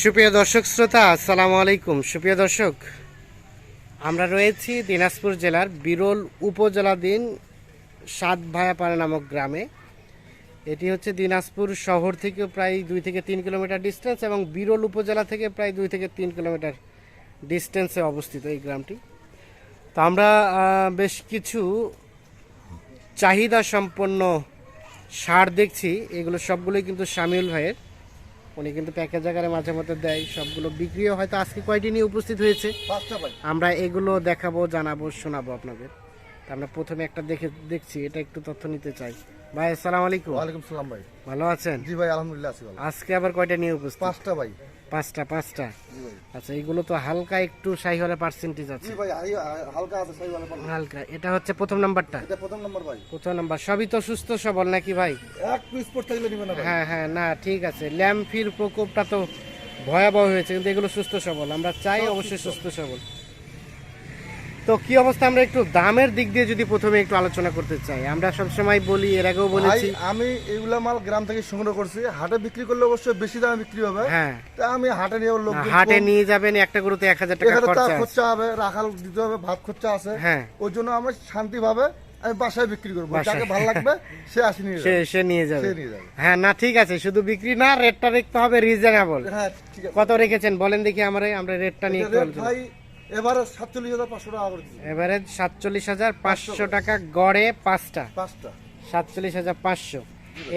সুপ্রিয় দর্শক শ্রোতা আসসালামু আলাইকুম। সুপ্রিয় দর্শক আমরা রয়েছি দিনাজপুর জেলার বিরল উপজেলাধীন সাত ভায়াপাড়া নামক গ্রামে। এটি হচ্ছে দিনাজপুর শহর থেকে প্রায় দুই থেকে তিন কিলোমিটার ডিস্টেন্স এবং বিরল উপজেলা থেকে প্রায় দুই থেকে তিন কিলোমিটার ডিস্টেন্সে অবস্থিত এই গ্রামটি। তো আমরা বেশ কিছু চাহিদা সম্পন্ন সার দেখছি। এগুলো সবগুলোই কিন্তু শামিউল ভাইয়ের। উনি কিন্তু প্যাকেজ আকারে মাঝে মধ্যে দেয়। সবগুলো বিক্রিও হয়তো আজকে কয়টি নিয়ে উপস্থিত হয়েছে। আমরা এগুলো দেখাবো জানাব শোনাবো আপনাদের। তা আমরা প্রথমে একটা দেখে দেখছি এটা একটু তথ্য নিতে চাই। ভাই আসসালামু আলাইকুম। ওয়ালাইকুম সালাম ভাই। ভালো আছেন? জি ভাই আলহামদুলিল্লাহ আছি ভালো। আজকে আবার কয়টা নিয়ে উপস্থিত? পাঁচটা ভাই। পাঁচটা পাঁচটা? আচ্ছা এগুলো তো হালকা একটু সাই হলে পার্সেন্টেজ আছে। জি ভাই হালকা আছে সাই ভালো পারব হালকা। এটা হচ্ছে প্রথম নাম্বারটা? এটা প্রথম নম্বর ভাই। প্রথম নাম্বার। সবই তো সুস্থ সবল নাকি ভাই? এক পিস স্পোর্ট থাকলে নিবে না হ্যাঁ হ্যাঁ না ঠিক আছে। ল্যাম্পির প্রকোপটা তো ভয়াবহ হয়েছে কিন্তু এগুলো সুস্থ সবল। আমরা চাই অবশ্যই সুস্থ সবল। তো কি অবস্থা? আমরা একটু দামের দিক দিয়ে যদি প্রথমে একটু আলোচনা করতে চাই। আমরা সবসময় বলি এর আগেও বলেছি। আমি এইগুলা মাল গ্রাম থেকে সংগ্রহ করছি। হাটে বিক্রি করলে অবশ্যই বেশি দামে বিক্রি হবে। হ্যাঁ। তা আমি হাটে নিয়ে লোক হাটে নিয়ে যাবেন একটা গরুতে এক হাজার টাকা খরচা আছে। খরচা হবে রাখাল দিতে হবে ভাত খরচা আছে। হ্যাঁ। ওই জন্য আমরা শান্তি ভাবে আমি বাসায় বিক্রি করব। যাকে ভালো লাগবে সে আসি নিয়ে সে যাবে। সে নিয়ে যাবে। সে নিয়ে যাবে। হ্যাঁ না ঠিক আছে শুধু বিক্রি না রেটটা দেখতে হবে রিজনেবল হ্যাঁ কত রেখেছেন? বলেন দেখি আমরা আমরা রেটটা নিয়ে ভাই এবারে সাতচল্লিশ হাজার পাঁচশো টাকা করে এভারেজ সাতচল্লিশ হাজার পাঁচশো টাকা গড়ে পাঁচটা। পাঁচটা। সাতচল্লিশ হাজার পাঁচশো।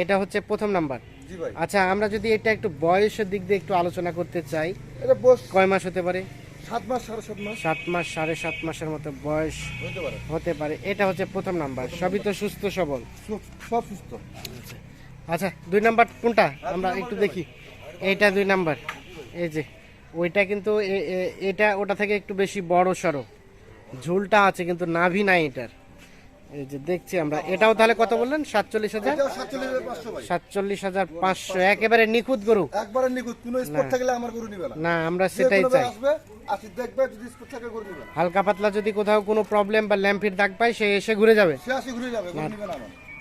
এটা হচ্ছে প্রথম নাম্বার। আচ্ছা আমরা যদি এটা একটু বয়সের দিক দিয়ে একটু আলোচনা করতে চাই এটা কয় মাস হতে পারে? সাত মাস সাড়ে সাত মাস। সাত মাস সাড়ে সাত মাসের মতো বয়স হতে পারে। হতে পারে। এটা হচ্ছে প্রথম নাম্বার। সবই তো সুস্থ সবল। সব সুস্থ। আচ্ছা দুই নাম্বার কোনটা? আমরা একটু দেখি। এইটা দুই নাম্বার। এই যে ওইটা কিন্তু এটা ওটা থেকে একটু বেশি বড় সড়ো। ঝুলটা আছে কিন্তু নাভি নাই এটার। এই যে দেখছি আমরা। এটাও তাহলে কত বললেন? সাতচল্লিশ হাজার? সাতচল্লিশ হাজার পাঁচশো একেবারে নিখুঁত গরু। একবারে নিখুঁত। কোনো স্পট থাকলে আমার গরু নিবে না। আমরা সেটাই চাই। বার আসবে আসি দেখবে যদি স্পট থাকে গরু নিবে হালকা পাতলা যদি কোথাও কোনো প্রবলেম বা ল্যাম্পের দাগ পায় সে এসে ঘুরে যাবে। সে আসি ঘুরে যাবে গরু নিবে না।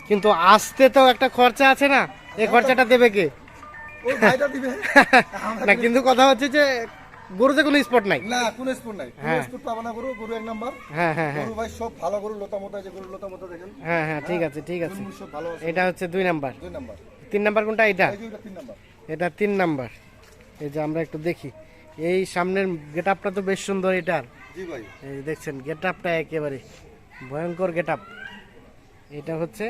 কিন্তু আসতে তো একটা খরচা আছে না। এই খরচাটা দেবে কে? না কিন্তু কথা হচ্ছে যে গরুতে কোনো স্পট নাই। না কোনো স্পট নাই। কোনো হ্যাঁ। স্পট পাবে না গরু গরু এক নাম্বার। হ্যাঁ হ্যাঁ হ্যাঁ। গরু ভাই সব ভালো গরু লতা মতা যে গরু লতা মতা দেখেন। হ্যাঁ হ্যাঁ ঠিক আছে ঠিক আছে। সব ভালো এটা হচ্ছে দুই নাম্বার। দুই নাম্বার। তিন নাম্বার কোনটা? এটা এই যে ওটা তিন নাম্বার। এটা তিন নাম্বার। এই যে আমরা একটু দেখি। এই সামনের গেট আপটা তো বেশ সুন্দর এটার। জি ভাই। এই যে দেখছেন গেট আপটা একেবারে ভয়ঙ্কর গেট আপ এটা হচ্ছে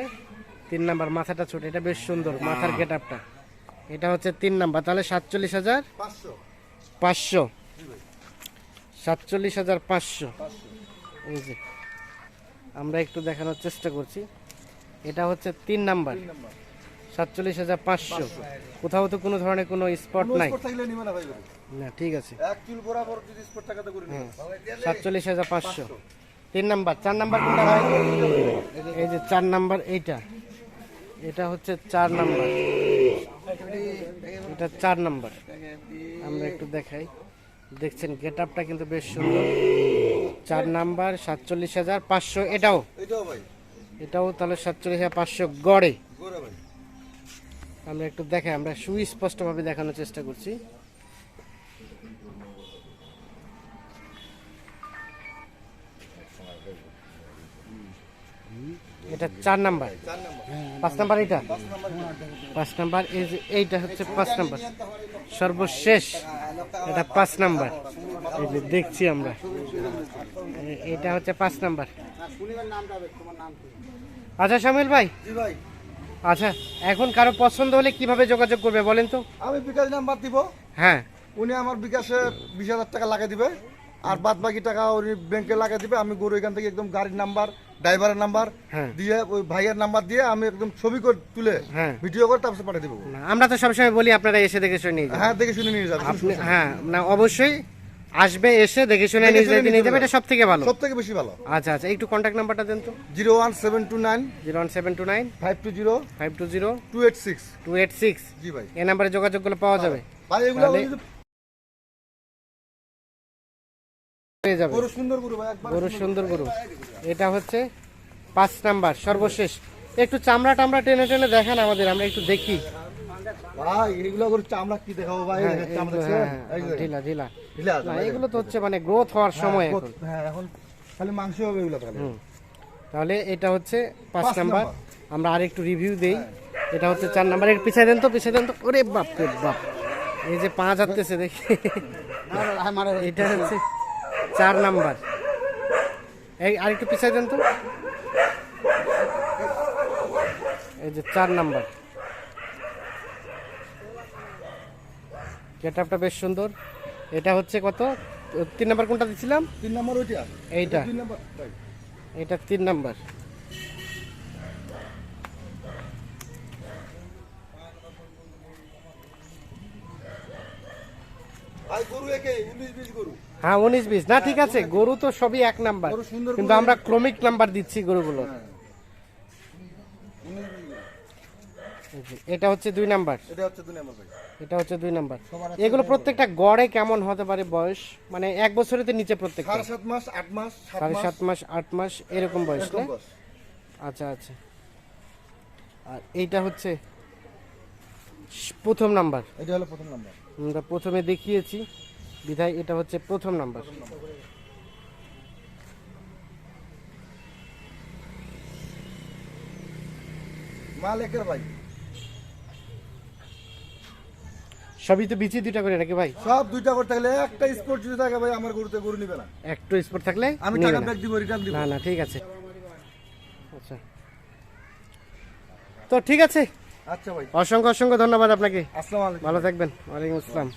তিন নাম্বার মাথাটা ছোট এটা বেশ সুন্দর মাথার গেট আপটা এটা হচ্ছে তিন নাম্বার। তাহলে সাতচল্লিশ হাজার পাঁচশো। সাতচল্লিশ হাজার পাঁচশো। এই যে আমরা একটু দেখানোর চেষ্টা করছি। এটা হচ্ছে তিন নাম্বার। সাতচল্লিশ হাজার পাঁচশো। কোথাও তো কোনো ধরনের কোনো স্পট নাই। না ঠিক আছে। নিবে। সাতচল্লিশ হাজার পাঁচশো। তিন নাম্বার চার নাম্বার কোনটা ভাই? এই যে চার নাম্বার এইটা। এটা হচ্ছে চার নাম্বার। এটা চার নাম্বার। আমরা একটু দেখাই। দেখছেন গেট আপটা কিন্তু বেশ সুন্দর। চার নাম্বার, সাতচল্লিশ হাজার পাঁচশো। এটাও। এটাও তাহলে সাতচল্লিশ হাজার পাঁচশো গড়ে। আমরা একটু দেখাই, আমরা সুস্পষ্টভাবে দেখানোর চেষ্টা করছি। এটা চার নাম্বার। পাঁচ নাম্বার এটা পাঁচ নাম্বার এই যে এইটা হচ্ছে পাঁচ নাম্বার। সর্বশেষ এটা পাঁচ নাম্বার। এই যে দেখছি আমরা। এটা হচ্ছে পাঁচ নাম্বার। আচ্ছা শামিল ভাই? ভাই। আচ্ছা এখন কারও পছন্দ হলে কীভাবে যোগাযোগ করবে বলেন তো? আমি বিকাশ নাম্বার দিব। হ্যাঁ। উনি আমার বিকাশে বিশ হাজার টাকা লাগিয়ে দিবে। আর বাদ বাকি টাকা উনি ব্যাংকে লাগিয়ে দিবে। আমি গরু এখান থেকে একদম গাড়ির নাম্বার ড্রাইভারের নাম্বার হ্যাঁ। দিয়ে ওই ভাইয়ের নাম্বার দিয়ে আমি একদম ছবি করে তুলে হ্যাঁ। ভিডিও করে তারপর পাঠিয়ে দেবো। আমরা তো সবসময় বলি আপনারা এসে দেখে শুনে নিয়ে হ্যাঁ দেখে শুনে নিয়ে যাবে আপনি হ্যাঁ না অবশ্যই আসবে এসে দেখে শুনে নিজে শুনে নিয়ে যাবে। এটা সব থেকে ভালো। সব থেকে বেশি ভালো। আচ্ছা আচ্ছা একটু কন্ট্যাক্ট নাম্বারটা দেন তো। Zero one seven two nine zero one seven two nine five two zero five two zero two eight six two eight six জি ভাই। এই নাম্বারে যোগাযোগ করলে পাওয়া যাবে। ভাই এগুলো যাবে গরু সুন্দর গরু ভাই একবার গরু সুন্দর গরু। এটা হচ্ছে পাঁচ নাম্বার সর্বশেষ। একটু চামড়া টামড়া টেনে টেনে দেখান আমাদের আমরা একটু দেখি। ভাই এগুলো গরু চামড়া কি দেখাবো ভাই? হ্যাঁ, চামড়া? হ্যাঁ, হ্যাঁ, ঢিলা ঢিলা। ঢিলা আছে না ভাই, এগুলো তো হচ্ছে মানে গ্রোথ হওয়ার সময় এখন। হ্যাঁ এখন খালি মাংস হবে এগুলো তাহলে। তাহলে এটা হচ্ছে পাঁচ নাম্বার। আমরা আর একটু রিভিউ দেই। এটা হচ্ছে চার নাম্বার। একটু পিছিয়ে দেন তো পিছিয়ে দেন তো। ওরে বাপ রে বাপ। এই যে পাঁচ হাঁটতেছে দেখি। এটা হচ্ছে চার নাম্বার। এই আর একটু পিছাই দেন তো। এই যে চার নাম্বার। গেটআপটা বেশ সুন্দর। এটা হচ্ছে কত? তিন নাম্বার কোনটা দিছিলাম? তিন নাম্বার ওইটা। এইটা। তিন নম্বর ভাই এটা তিন নাম্বার ভাই গরু একে উনিশ বিশ গরু হ্যাঁ উনিশ বিশ। না ঠিক আছে গরু তো সবই এক নাম্বার। কিন্তু আমরা ক্রমিক নাম্বার দিচ্ছি গরুগুলো। এটা হচ্ছে দুই নাম্বার। এটা হচ্ছে দুই নম্বর ভাই। এটা হচ্ছে দুই নাম্বার। এগুলো প্রত্যেকটা গড়ে কেমন হতে পারে বয়স? মানে এক বছরের নিচে প্রত্যেকটা। সাড়ে সাত মাস আট মাস সাড়ে মাস। সাত মাস আট মাস এরকম বয়স না? আচ্ছা আচ্ছা। আর এইটা হচ্ছে প্রথম নাম্বার। এটা হলো প্রথম নাম্বার। আমরা প্রথমে দেখিয়েছি। বিধায় এটা হচ্ছে প্রথম নাম্বার। মাল ভাই। সবই তো বিচি দুইটা করে নাকি ভাই? সব দুইটা করতে গেলে একটা স্পোর্ট যদি থাকে ভাই আমার গরুতে গরু নিবে না। একটু স্পোর্ট থাকলে আমি টাকা না। দিব রিটার্ন দিব। না না ঠিক আছে। আচ্ছা। তো ঠিক আছে। আচ্ছা ভাই। অসংখ্য অসংখ্য ধন্যবাদ আপনাকে। আসসালামু আলাইকুম। ভালো থাকবেন। ওয়ালাইকুম আসসালাম।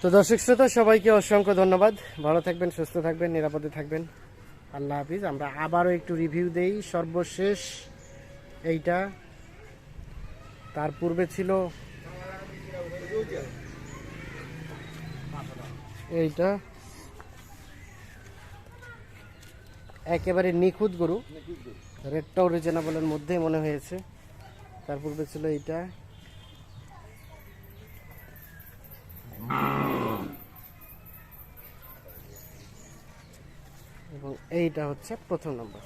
তো দর্শক শ্রোতা সবাইকে অসংখ্য ধন্যবাদ। ভালো থাকবেন সুস্থ থাকবেন নিরাপদে থাকবেন। আল্লাহ হাফিজ। আমরা আবারও একটু রিভিউ দেই। সর্বশেষ এইটা। তার পূর্বে ছিল এইটা। একেবারে নিখুঁত গরু। রেডটাও রিজনেবলের মধ্যেই মনে হয়েছে। তার পূর্বে ছিল এইটা। এবং এইটা হচ্ছে প্রথম নম্বর।